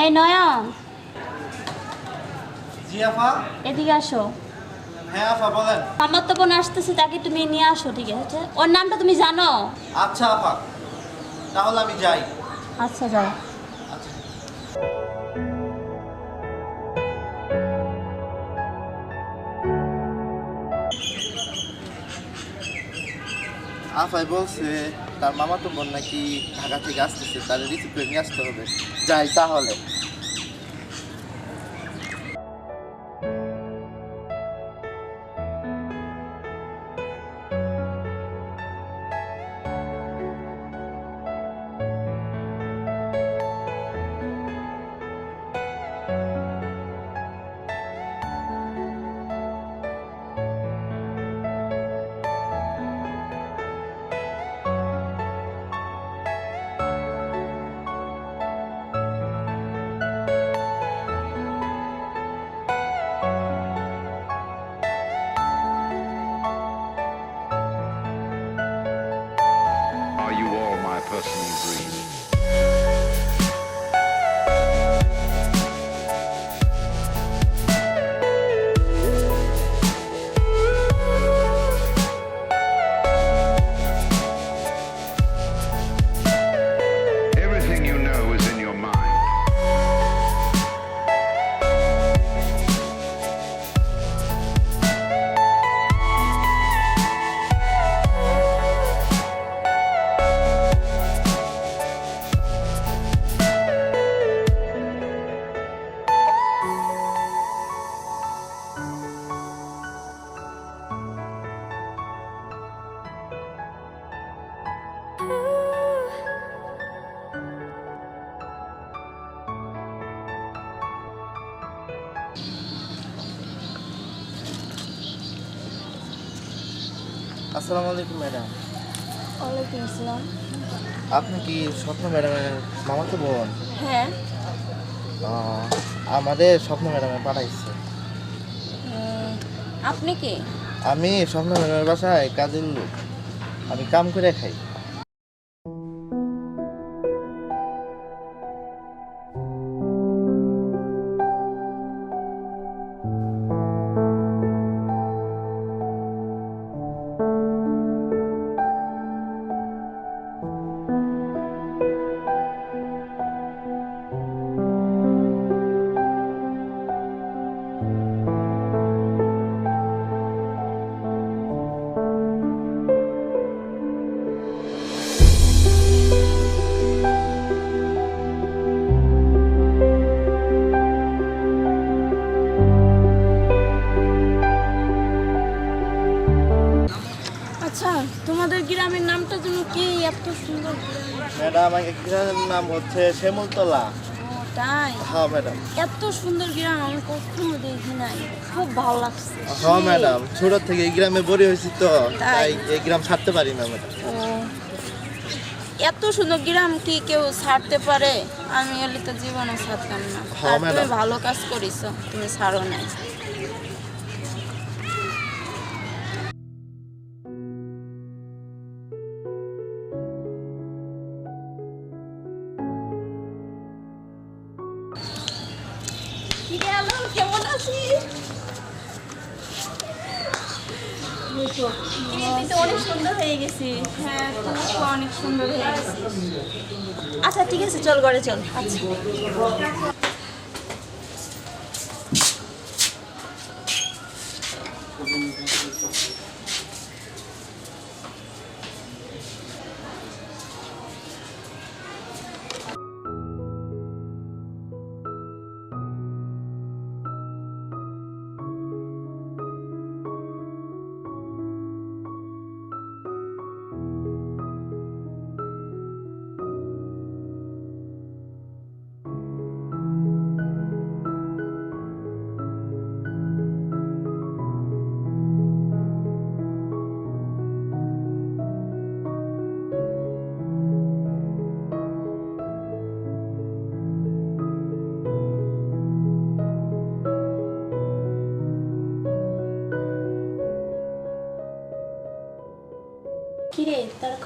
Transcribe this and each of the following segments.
এই নয়ন। জি এদিকে আসো। হ্যাঁ আফা বলেন। আমার তো বোন আসতেছে তাকে তুমি নিয়ে আসো ঠিক আছে? ওর নামটা তুমি জানো? আচ্ছা আফা। তাহলে আমি যাই। আচ্ছা যাও। আফাই বলছে, তার মামা তো বোন নাকি ঢাকা থেকে আসতেছে তাদের রিসিভ নিয়ে আসতে হবে। যাই, তাহলে। আসসালামু আলাইকুম ম্যাডাম। ওয়ালাইকুম আসসালাম। আপনি কি স্বপ্ন ম্যাডামের মামা তো বোন? হ্যাঁ। আমাদের স্বপ্ন ম্যাডামে পাঠাইছে। আপনি কি? আমি স্বপ্ন ম্যাডামের বাসায় কাজের লোক। আমি কাম করে খাই। আচ্ছা তোমাদের গ্রামের নামটা যেন কি এত সুন্দর ম্যাডাম আমার গ্রামের নাম হচ্ছে শ্যামলতলা তাই? হ্যাঁ ম্যাডাম। এত সুন্দর গ্রাম আমি কখনো দেখি নাই। খুব ভালো লাগছে। হ্যাঁ ম্যাডাম ছোট থেকে এই গ্রামে বড়ি হয়েছি তো তাই? এই গ্রাম ছাড়তে পারি না ম্যাডাম। এত সুন্দর গ্রাম কি কেউ ছাড়তে পারে? আমি এলে তো জীবনে ছাড়তাম না। হ্যাঁ, তুমি ভালো কাজ করিস তুমি ছাড়ো নাই। অনেক সুন্দর হয়ে গেছি। হ্যাঁ, অনেক সুন্দর হয়ে গেছি। আচ্ছা ঠিক আছে চল ঘরে চল। আচ্ছা।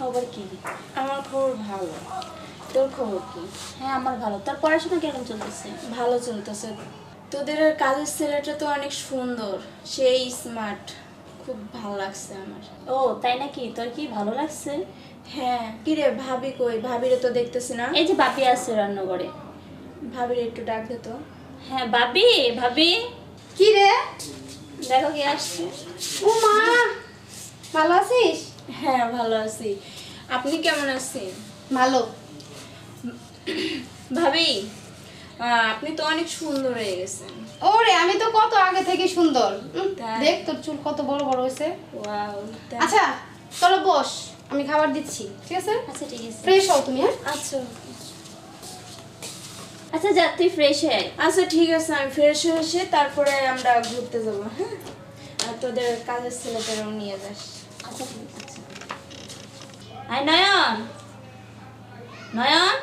খবর কি? আমার খবর ভালো। তোর খবর কি? হ্যাঁ আমার ভালো। তোর পড়াশোনা কেমন চলতেছে? ভালো চলতেছে। তোদের কাজের ছেলেটা তো অনেক সুন্দর। সেই স্মার্ট খুব ভালো লাগছে আমার। ও তাই নাকি? তোর কি ভালো লাগছে? হ্যাঁ। কিরে ভাবি কই? ভাবিরে তো দেখতেছি না? এই যে বাপি আছে রান্নাঘরে। ভাবিরে একটু ডাক দে তো। হ্যাঁ বাবি ভাবি। কি রে দেখো কি আসছে। ও মা ভালো আছিস? হ্যাঁ ভালো আছি। আপনি কেমন আছেন? ভালো। ভাবি আহ, আপনি তো অনেক সুন্দর হয়ে গেছেন। ওরে আমি তো কত আগে থেকে সুন্দর। দেখ তোর চুল কত বড় বড় হয়েছে। আচ্ছা তোরা বস আমি খাবার দিচ্ছি ঠিক আছে? আচ্ছা ঠিক আছে। ফ্রেশ হও তুমি হ্যাঁ? আচ্ছা। আচ্ছা যা তুই ফ্রেশ হয়ে আচ্ছা ঠিক আছে আমি ফ্রেশ হয়ে এসে তারপরে আমরা ঘুরতে যাব হ্যাঁ? আর তোদের কাজের ছেলেদেরও নিয়ে যাস। আচ্ছা ঠিক আয় নয়ন নয়ন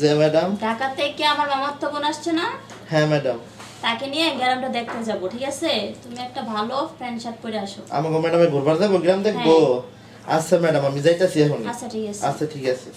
যে ম্যাডাম ঢাকা থেকে আমার মামার তো বোন আসছে না? হ্যাঁ ম্যাডাম তাকে নিয়ে গ্রামটা দেখতে যাব ঠিক আছে? তুমি একটা ভালো প্যান্ট শার্ট পরে আসো। আমাকে ম্যাডামে ঘুরবার যাব গ্রাম দেখব? আচ্ছা ম্যাডাম আমি যাইতাছি এখন আচ্ছা ঠিক আছে। আচ্ছা ঠিক আছে।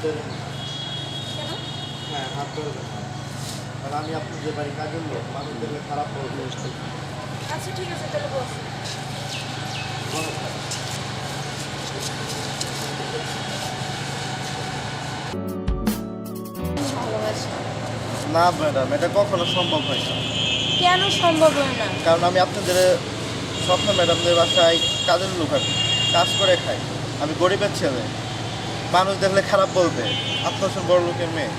ধরে হ্যাঁ হাত কারণ আমি আপনাদের বাড়ি কাজের লোক মানুষ দেখলে খারাপ করবে আচ্ছা ঠিক আছে তাহলে বস। না ম্যাডাম এটা কখনো সম্ভব হয় না। কেন সম্ভব হয় না? কারণ আমি আপনাদের স্বপ্ন ম্যাডামদের বাসায় কাজের লোক আমি কাজ করে খাই। আমি গরিবের ছেলে। মানুষ দেখলে খারাপ বলবে। আপনার সব বড় লোকের মেয়ে।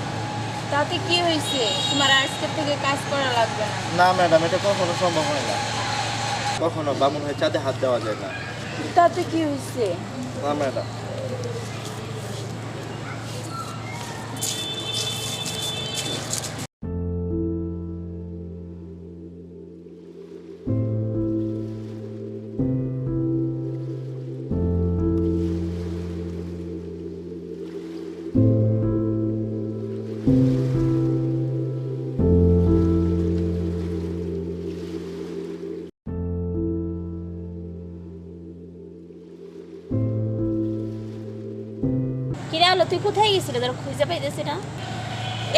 তাতে কি হয়েছে? তোমার আজকে থেকে কাজ করা লাগবে না। না ম্যাডাম এটা কখনো সম্ভব হয় না। কখনো বামুন হয়ে চাঁদে হাত দেওয়া যায় না। তাতে কি হয়েছে? না ম্যাডাম। কিরে তুই কোথায় গেছিলি? তোর খুঁজে পাইতেছি না।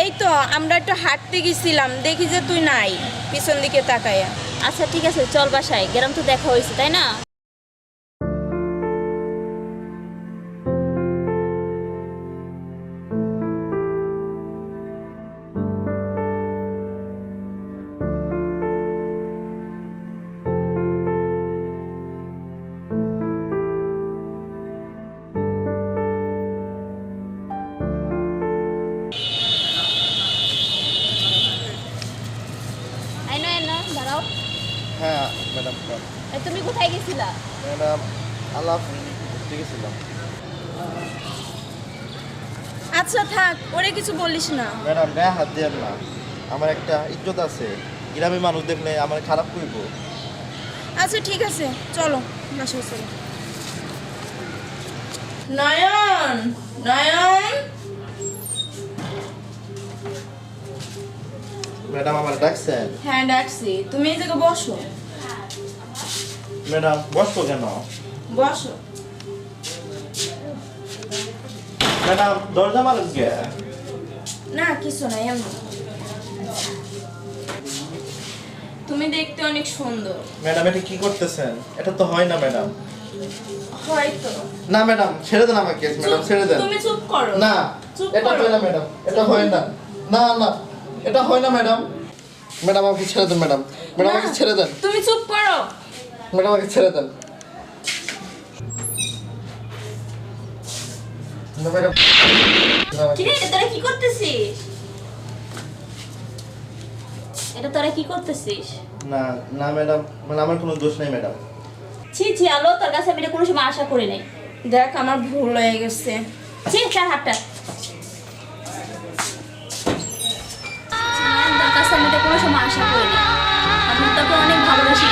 এই তো আমরা একটু হাঁটতে গেছিলাম দেখি যে তুই নাই পিছন দিকে তাকাইয়া আচ্ছা ঠিক আছে চল বাসায় গ্রাম তো দেখা হয়েছে তাই না? তুমি কোথায় গেছিলা? ম্যাডাম আল্লাহ ঠিক ছিলাম আচ্ছা থাক ওরে কিছু বলিস না। ম্যাডাম গায়ে হাত দেন না। আমার একটা ইজ্জত আছে। গ্রামে মানুষ দেখলে আমার খারাপ করব। আচ্ছা ঠিক আছে চলো বাসায় চলো। নয়ন নয়ন। ম্যাডাম আমার ডাকছেন। হ্যাঁ ডাকছি। তুমি এই জায়গায় বসো। ম্যাডাম বসবো কেন? বসো। ম্যাডাম দরজা মারুন কে? না কিছু নাই এমনি তুমি দেখতে অনেক সুন্দর। ম্যাডাম এটা কি করতেছেন? এটা তো হয় না ম্যাডাম। হয়তো। না ম্যাডাম ছেড়ে দেন আমাকে ম্যাডাম ছেড়ে দেন। তুমি চুপ করো। না এটা হয় না ম্যাডাম এটা হয় না। না না এটা হয় না ম্যাডাম। ম্যাডাম আমাকে ছেড়ে দেন ম্যাডাম। ম্যাডাম আমাকে ছেড়ে দেন। তুমি চুপ করো। ম্যাডাম আমাকে ছেড়ে দেন। তোরা কি করতেছিস? এটা তোরা কি করতেছিস? না না ম্যাডাম মানে আমার কোনো দোষ নেই ম্যাডাম। ছি ছি আলো তোর কাছে আমি কোনো সময় আশা করি নাই। দেখ আমার ভুল হয়ে গেছে। ছি চার হাতটা। তোর কাছে আমি কোনো সময় আশা করি নাই। আমি তোকে অনেক ভালোবাসি